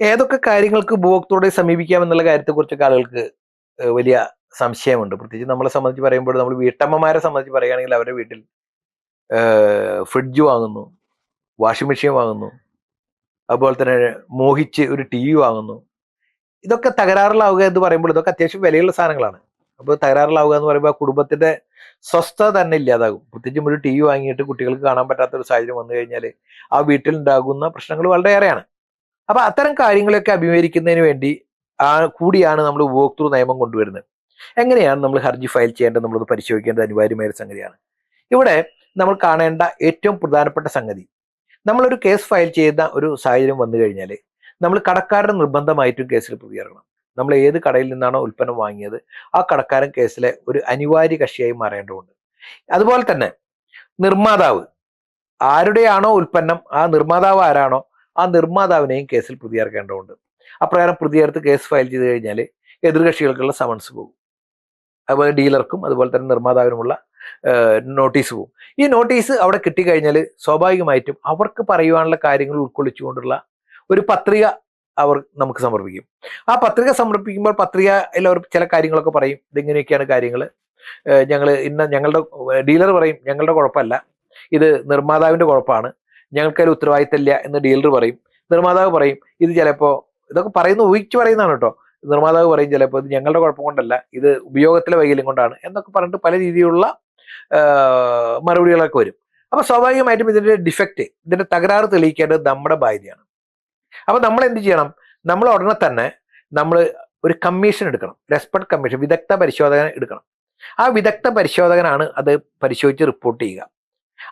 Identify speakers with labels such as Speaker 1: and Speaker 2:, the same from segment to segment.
Speaker 1: ഏതൊക്കെ കാര്യങ്ങൾക്ക് ഉപഭോക്താക്കളെ സമീപിക്കാം എന്നുള്ള കാര്യത്തെക്കുറിച്ചൊക്കെ ആളുകൾക്ക് വലിയ സംശയമുണ്ട്. പ്രത്യേകിച്ച് നമ്മളെ സംബന്ധിച്ച് പറയുമ്പോൾ നമ്മൾ വീട്ടമ്മമാരെ സംബന്ധിച്ച് പറയുകയാണെങ്കിൽ അവരുടെ വീട്ടിൽ ഫ്രിഡ്ജ് വാങ്ങുന്നു വാഷിംഗ് മെഷീൻ വാങ്ങുന്നു അതുപോലെ തന്നെ മോഹിച്ച് ഒരു ടി വി വാങ്ങുന്നു. ഇതൊക്കെ തകരാറിലാവുക എന്ന് പറയുമ്പോൾ ഇതൊക്കെ അത്യാവശ്യം വിലയുള്ള സാധനങ്ങളാണ്. അപ്പോൾ തകരാറിലാവുക എന്ന് പറയുമ്പോൾ ആ കുടുംബത്തിന്റെ സ്വസ്ഥത തന്നെ ഇല്ലാതാകും. പ്രത്യേകിച്ചും ഒരു ടി വി വാങ്ങിയിട്ട് കുട്ടികൾക്ക് കാണാൻ പറ്റാത്ത ഒരു സാഹചര്യം വന്നു കഴിഞ്ഞാൽ ആ വീട്ടിൽ ഉണ്ടാകുന്ന പ്രശ്നങ്ങൾ വളരെയേറെയാണ്. അപ്പൊ അത്തരം കാര്യങ്ങളൊക്കെ അഭിമുഖീകരിക്കുന്നതിന് വേണ്ടി ആ കൂടിയാണ് നമ്മൾ ഉപഭോക്തൃ നിയമം കൊണ്ടുവരുന്നത്. എങ്ങനെയാണ് നമ്മൾ ഹർജി ഫയൽ ചെയ്യേണ്ടത് നമ്മളത് പരിശോധിക്കേണ്ടത് അനിവാര്യമായ ഒരു സംഗതിയാണ്. ഇവിടെ നമ്മൾ കാണേണ്ട ഏറ്റവും പ്രധാനപ്പെട്ട സംഗതി. നമ്മളൊരു കേസ് ഫയൽ ചെയ്യുന്ന ഒരു സാഹചര്യം വന്നു കഴിഞ്ഞാൽ നമ്മൾ കടക്കാരുടെ നിർബന്ധമായിട്ടും കേസിൽ പ്രതികരണം. നമ്മൾ ഏത് കടയിൽ നിന്നാണോ ഉൽപ്പന്നം വാങ്ങിയത് ആ കടക്കാരൻ കേസിലെ ഒരു അനിവാര്യ കക്ഷിയായി മാറേണ്ടതുണ്ട്. അതുപോലെ തന്നെ നിർമ്മാതാവ്. ആരുടെയാണോ ഉൽപ്പന്നം ആ നിർമ്മാതാവ് ആരാണോ ആ നിർമ്മാതാവിനെയും കേസിൽ പ്രതിയേർക്കേണ്ടതുണ്ട്. അപ്രകാരം പ്രതിയേർത്ത് കേസ് ഫയൽ ചെയ്ത് കഴിഞ്ഞാൽ എതിർകക്ഷികൾക്കുള്ള സമൻസ് പോകും. അതുപോലെ ഡീലർക്കും അതുപോലെ തന്നെ നിർമ്മാതാവിനുമുള്ള നോട്ടീസ് പോകും. ഈ നോട്ടീസ് അവിടെ കിട്ടിക്കഴിഞ്ഞാൽ സ്വാഭാവികമായിട്ടും അവർക്ക് പറയുവാനുള്ള കാര്യങ്ങൾ ഉൾക്കൊള്ളിച്ചുകൊണ്ടുള്ള ഒരു പത്രിക അവർ നമുക്ക് സമർപ്പിക്കും. ആ പത്രിക സമർപ്പിക്കുമ്പോൾ പത്രികയിൽ അവർ ചില കാര്യങ്ങളൊക്കെ പറയും. ഇതിങ്ങനെയൊക്കെയാണ് കാര്യങ്ങൾ ഞങ്ങൾ ഇന്ന ഞങ്ങളുടെ ഡീലർ പറയും ഞങ്ങളുടെ കുഴപ്പമല്ല. ഇത് നിർമ്മാതാവിന്റെ കുഴപ്പമാണ്. ഞങ്ങൾക്കൊരു ഉത്തരവാദിത്തമില്ല എന്ന് ഡീലർ പറയും. നിർമ്മാതാവ് പറയും ഇത് ചിലപ്പോൾ ഇതൊക്കെ പറയുന്ന ഊഹിച്ചു പറയുന്നതാണ് കേട്ടോ. നിർമ്മാതാവ് പറയും ചിലപ്പോൾ ഇത് ഞങ്ങളുടെ കുഴപ്പം കൊണ്ടല്ല ഇത് ഉപയോഗത്തിലെ വൈകല്യം കൊണ്ടാണ് എന്നൊക്കെ പറഞ്ഞിട്ട് പല രീതിയിലുള്ള മറുപടികളൊക്കെ വരും. അപ്പൊ സ്വാഭാവികമായിട്ടും ഇതിന്റെ ഡിഫക്റ്റ് ഇതിന്റെ തകരാറ് തെളിയിക്കേണ്ടത് നമ്മുടെ ബാധ്യതയാണ്. അപ്പൊ നമ്മൾ എന്ത് ചെയ്യണം? നമ്മൾ ഉടനെ തന്നെ നമ്മൾ ഒരു കമ്മീഷൻ എടുക്കണം. റെസ്പെക്ട് കമ്മീഷൻ വിദഗ്ധ പരിശോധന എടുക്കണം. ആ വിദഗ്ധ പരിശോധകനാണ് അത് പരിശോധിച്ച് റിപ്പോർട്ട് ചെയ്യുക.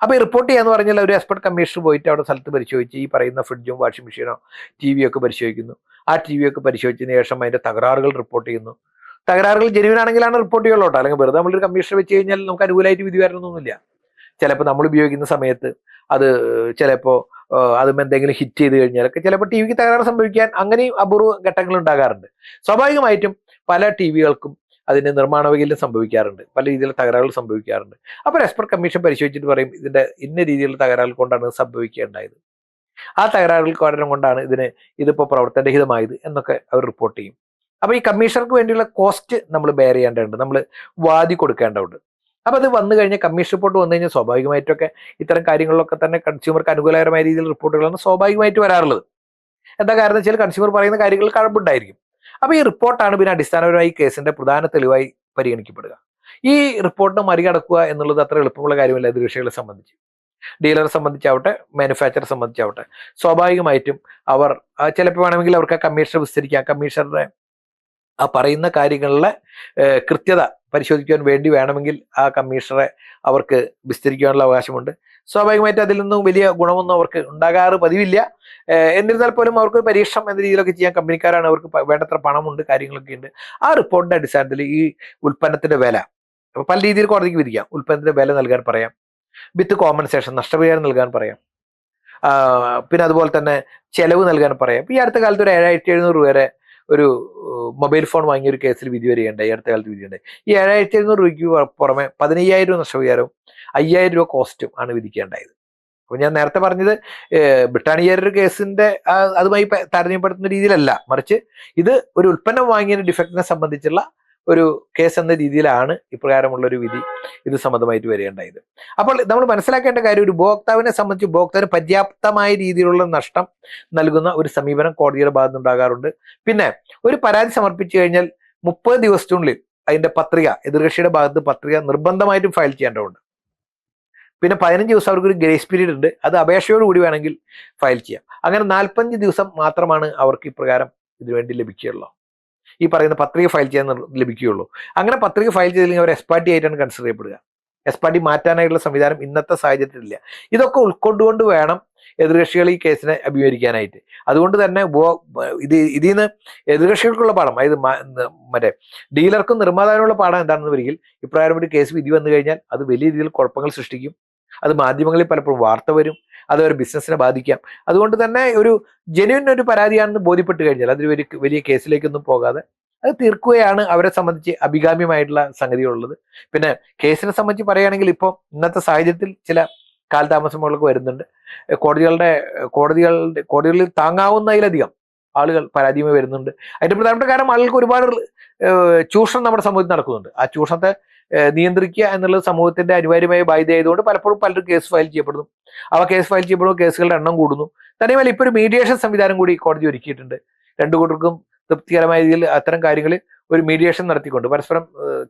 Speaker 1: അപ്പൊ ഈ റിപ്പോർട്ട് ചെയ്യാന്ന് പറഞ്ഞാൽ ഒരു എക്സ്പെർട്ട് കമ്മീഷണർ പോയിട്ട് അവിടെ സ്ഥലത്ത് പരിശോധിച്ച് ഈ പറയുന്ന ഫ്രിഡ്ജും വാഷിംഗ് മെഷീനോ ടി ഒക്കെ പരിശോധിക്കുന്നു. ആ ടി ഒക്കെ പരിശോധിച്ചതിന് ശേഷം അതിന്റെ തകരാറുകൾ റിപ്പോർട്ട് ചെയ്യുന്നു. തകരാറുകൾ ജെനുവിൻ ആണെങ്കിലാണ് റിപ്പോർട്ട് ചെയ്യുള്ളൂ കേട്ടോ. അല്ലെങ്കിൽ വെറുതെ നമ്മളൊരു കമ്മീഷണർ വെച്ച് കഴിഞ്ഞാൽ നമുക്ക് അനുകൂലമായിട്ട് വിധി വരണമൊന്നുമില്ല ചിലപ്പോൾ നമ്മൾ ഉപയോഗിക്കുന്ന സമയത്ത് അത് ചിലപ്പോൾ അതും എന്തെങ്കിലും ഹിറ്റ് ചെയ്ത് കഴിഞ്ഞാലൊക്കെ ചിലപ്പോൾ ടി വിക്ക് തകരാറ് സംഭവിക്കാൻ അങ്ങനെയും അപൂർവ ഘട്ടങ്ങൾ ഉണ്ടാകാറുണ്ട്. സ്വാഭാവികമായിട്ടും പല ടി വികൾക്കും അതിന് നിർമ്മാണ വൈകല്യം സംഭവിക്കാറുണ്ട്. പല രീതിയിലുള്ള തകരാറുകൾ സംഭവിക്കാറുണ്ട്. അപ്പോൾ എക്സ്പെർട്ട് കമ്മീഷൻ പരിശോധിച്ചിട്ട് പറയും ഇതിന്റെ ഇന്ന രീതിയിലുള്ള തകരാറുകൾ കൊണ്ടാണ് സംഭവിക്കേണ്ടായത്. ആ തകരാറുകൾ കാരണം കൊണ്ടാണ് ഇതിന് ഇതിപ്പോൾ പ്രവർത്തനരഹിതമായത് എന്നൊക്കെ അവർ റിപ്പോർട്ട് ചെയ്യും. അപ്പോൾ ഈ കമ്മീഷണർക്ക് വേണ്ടിയുള്ള കോസ്റ്റ് നമ്മൾ ബെയർ ചെയ്യേണ്ടതുണ്ട്. നമ്മൾ വാദി കൊടുക്കേണ്ടതുണ്ട്. അപ്പോൾ അത് വന്നു കഴിഞ്ഞാൽ കമ്മീഷൻ റിപ്പോർട്ട് വന്നു കഴിഞ്ഞാൽ സ്വാഭാവികമായിട്ടൊക്കെ ഇത്തരം കാര്യങ്ങളിലൊക്കെ തന്നെ കൺസ്യൂമർക്ക് അനുകൂലകരമായ രീതിയിൽ റിപ്പോർട്ടുകളാണ് സ്വാഭാവികമായിട്ട് വരാറുള്ളത്. എന്താ കാരണം വെച്ചാൽ കൺസ്യൂമർ പറയുന്ന കാര്യങ്ങൾ കഴമ്പുണ്ടായിരിക്കും. അപ്പോൾ ഈ റിപ്പോർട്ടാണ് പിന്നെ അടിസ്ഥാനപരമായി കേസിന്റെ പ്രധാന തെളിവായി പരിഗണിക്കപ്പെടുക. ഈ റിപ്പോർട്ട് മറികടക്കുക എന്നുള്ളത് അത്ര എളുപ്പമുള്ള കാര്യമല്ല എതിർകക്ഷികളെ സംബന്ധിച്ച്. ഡീലറെ സംബന്ധിച്ചാവട്ടെ മാനുഫാക്ചറെ സംബന്ധിച്ചാവട്ടെ സ്വാഭാവികമായിട്ടും അവർ ചിലപ്പോൾ വേണമെങ്കിൽ അവർക്ക് കമ്മീഷണർ വിസ്തരിക്കാം. കമ്മീഷണറുടെ ആ പറയുന്ന കാര്യങ്ങളിലെ കൃത്യത പരിശോധിക്കാൻ വേണ്ടി വേണമെങ്കിൽ ആ കമ്മീഷണറെ അവർക്ക് വിസ്തരിക്കാനുള്ള അവകാശമുണ്ട്. സ്വാഭാവികമായിട്ട് അതിൽ നിന്നും വലിയ ഗുണമൊന്നും അവർക്ക് ഉണ്ടാകാറ് പതിവില്ല. എന്നിരുന്നാൽ പോലും അവർക്ക് പരീക്ഷണം എന്ന രീതിയിലൊക്കെ ചെയ്യാൻ കമ്പനിക്കാരാണ് അവർക്ക് വേണ്ടത്ര പണമുണ്ട് കാര്യങ്ങളൊക്കെ ഉണ്ട്. ആ റിപ്പോർട്ടിന്റെ അടിസ്ഥാനത്തിൽ ഈ ഉൽപ്പന്നത്തിന്റെ വില അപ്പൊ പല രീതിയിൽ കോടതിക്ക് വിധിക്കാം. ഉൽപ്പന്നത്തിന്റെ വില നൽകാൻ പറയാം. വിത്ത് കോമ്പൻസേഷൻ നഷ്ടപരിഹാരം നൽകാൻ പറയാം. പിന്നെ അതുപോലെ തന്നെ ചെലവ് നൽകാൻ പറയാം. ഈ അടുത്ത കാലത്ത് ഒരു ഏഴായിരത്തി എഴുന്നൂറ് വരെ ഒരു മൊബൈൽ ഫോൺ വാങ്ങിയ ഒരു കേസിൽ വിധി വരികയുണ്ടായി അടുത്ത കാലത്ത് വിധിയുണ്ടായി ഈ ഏഴായിരത്തി എഴുന്നൂറ് രൂപയ്ക്ക് പുറ- പുറമെ പതിനയ്യായിരം നഷ്ടപരിഹാരവും അയ്യായിരം രൂപ കോസ്റ്റും ആണ് വിധിക്കേണ്ടായത്. അപ്പൊ ഞാൻ നേരത്തെ പറഞ്ഞത് ബ്രിട്ടാനിയരുടെ കേസിന്റെ അതുമായി താരതമ്യപ്പെടുത്തുന്ന രീതിയിലല്ല. മറിച്ച് ഇത് ഒരു ഉൽപ്പന്നം വാങ്ങിയ ഡിഫക്റ്റിനെ സംബന്ധിച്ചുള്ള ഒരു കേസ് എന്ന രീതിയിലാണ് ഇപ്രകാരമുള്ള ഒരു വിധി ഇത് സംബന്ധമായിട്ട് വരികയുണ്ടായത് അപ്പോൾ നമ്മൾ മനസ്സിലാക്കേണ്ട കാര്യം ഒരു ഉപഭോക്താവിനെ സംബന്ധിച്ച് ഉപഭോക്താവിന് പര്യാപ്തമായ രീതിയിലുള്ള നഷ്ടം നൽകുന്ന ഒരു സമീപനം കോടതിയുടെ ഭാഗത്ത് ഉണ്ടാകാറുണ്ട്. പിന്നെ ഒരു പരാതി സമർപ്പിച്ചു കഴിഞ്ഞാൽ മുപ്പത് ദിവസത്തിനുള്ളിൽ അതിന്റെ പത്രിക എതിർകക്ഷിയുടെ ഭാഗത്ത് പത്രിക നിർബന്ധമായിട്ടും ഫയൽ ചെയ്യേണ്ടതുണ്ട്. പിന്നെ പതിനഞ്ച് ദിവസം അവർക്ക് ഒരു ഗ്രേസ് പീരീഡ് ഉണ്ട്. അത് അപേക്ഷയോട് കൂടി വേണമെങ്കിൽ ഫയൽ ചെയ്യാം. അങ്ങനെ നാൽപ്പത്തഞ്ച് ദിവസം മാത്രമാണ് അവർക്ക് ഇപ്രകാരം ഇതിനുവേണ്ടി ലഭിക്കുകയുള്ളൂ. ഈ പറയുന്ന പത്രിക ഫയൽ ചെയ്യാൻ ലഭിക്കുകയുള്ളൂ. അങ്ങനെ പത്രിക ഫയൽ ചെയ്തില്ലെങ്കിൽ അവർ എക്സ്പാർട്ടി ആയിട്ടാണ് കൺസിഡർ ചെയ്യപ്പെടുക. എക്സ്പാർട്ടി മാറ്റാനായിട്ടുള്ള സംവിധാനം ഇന്നത്തെ സാഹചര്യത്തിലില്ല ഇതൊക്കെ ഉൾക്കൊണ്ടുകൊണ്ട് വേണം എതിർകക്ഷികൾ ഈ കേസിനെ അഭിമുഖീകരിക്കാനായിട്ട്. അതുകൊണ്ട് തന്നെ ഉപഭോ- ഇത് ഇതിൽ നിന്ന് എതിർകക്ഷികൾക്കുള്ള പാഠം അതായത് മറ്റേ ഡീലർക്കും നിർമ്മാതാവിനുള്ള പാഠം എന്താണെന്ന് വരികിൽ ഇപ്രകാരം ഒരു കേസ് വിധി വന്നു കഴിഞ്ഞാൽ അത് വലിയ രീതിയിൽ കുഴപ്പങ്ങൾ സൃഷ്ടിക്കും. അത് മാധ്യമങ്ങളിൽ പലപ്പോഴും വാർത്ത വരും. അത് ഒരു ബിസിനസ്സിനെ ബാധിക്കാം. അതുകൊണ്ട് തന്നെ ഒരു ജെനുവിൻ ഒരു പരാതിയാണെന്ന് ബോധ്യപ്പെട്ട് കഴിഞ്ഞാൽ അതൊരു വലിയ വലിയ കേസിലേക്കൊന്നും പോകാതെ അത് തീർക്കുകയാണ് അവരെ സംബന്ധിച്ച് അഭികാമ്യമായിട്ടുള്ള സംഗതികളുള്ളത്. പിന്നെ കേസിനെ സംബന്ധിച്ച് പറയുകയാണെങ്കിൽ ഇപ്പോൾ ഇന്നത്തെ സാഹചര്യത്തിൽ ചില കാലതാമസങ്ങളൊക്കെ വരുന്നുണ്ട്. കോടതികളുടെ കോടതികളുടെ കോടതികളിൽ താങ്ങാവുന്നതിലധികം ആളുകൾ പരാതിയുമായി വരുന്നുണ്ട്. അതിന്റെ പ്രധാനപ്പെട്ട കാരണം ആളുകൾക്ക് ഒരുപാട് ചൂഷണം നമ്മുടെ സമൂഹത്തിൽ നടക്കുന്നുണ്ട്. ആ ചൂഷണത്തെ നിയന്ത്രിക്കുക എന്നുള്ളത് സമൂഹത്തിന്റെ അനിവാര്യമായ ബാധ്യത ആയതുകൊണ്ട് പലപ്പോഴും പലരും കേസ് ഫയൽ ചെയ്യപ്പെടുന്നു. അവ കേസ് ഫയൽ ചെയ്യുമ്പോഴും കേസുകളുടെ എണ്ണം കൂടുന്നു. തന്നെയുമല്ല ഇപ്പോൾ ഒരു മീഡിയേഷൻ സംവിധാനം കൂടി കോടതി ഒരുക്കിയിട്ടുണ്ട്. രണ്ടു കൂട്ടർക്കും തൃപ്തികരമായ രീതിയിൽ അത്തരം കാര്യങ്ങൾ ഒരു മീഡിയേഷൻ നടത്തിക്കൊണ്ട് പരസ്പരം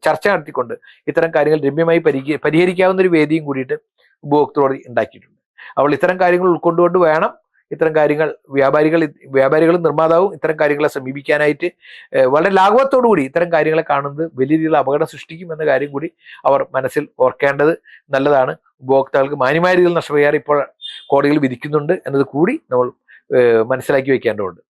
Speaker 1: ചർച്ച നടത്തിക്കൊണ്ട് ഇത്തരം കാര്യങ്ങൾ രമ്യമായി പരിഹ- പരിഹരിക്കാവുന്ന ഒരു വേദിയും കൂടിയിട്ട് ഉപഭോക്തൃകോടതി ഉണ്ടാക്കിയിട്ടുണ്ട്. അപ്പോൾ ഇത്തരം കാര്യങ്ങൾ ഉൾക്കൊണ്ടുകൊണ്ട് വേണം ഇത്തരം കാര്യങ്ങൾ വ്യാപാരികൾ വ്യാപാരികളും നിർമ്മാതാവും ഇത്തരം കാര്യങ്ങളെ സമീപിക്കാനായിട്ട് വളരെ ലാഘവത്തോടു കൂടി ഇത്തരം കാര്യങ്ങളെ കാണുന്നത് വലിയ രീതിയിൽ അപകടം സൃഷ്ടിക്കും എന്ന കാര്യം കൂടി അവർ മനസ്സിൽ ഓർക്കേണ്ടത് നല്ലതാണ്. ഉപഭോക്താക്കൾക്ക് മാന്യമായ രീതിയിൽ നഷ്ടപരിഹാരം ഇപ്പോൾ കോടതികൾ വിധിക്കുന്നുണ്ട് എന്നത് കൂടി നമ്മൾ മനസ്സിലാക്കി വെക്കേണ്ടതുണ്ട്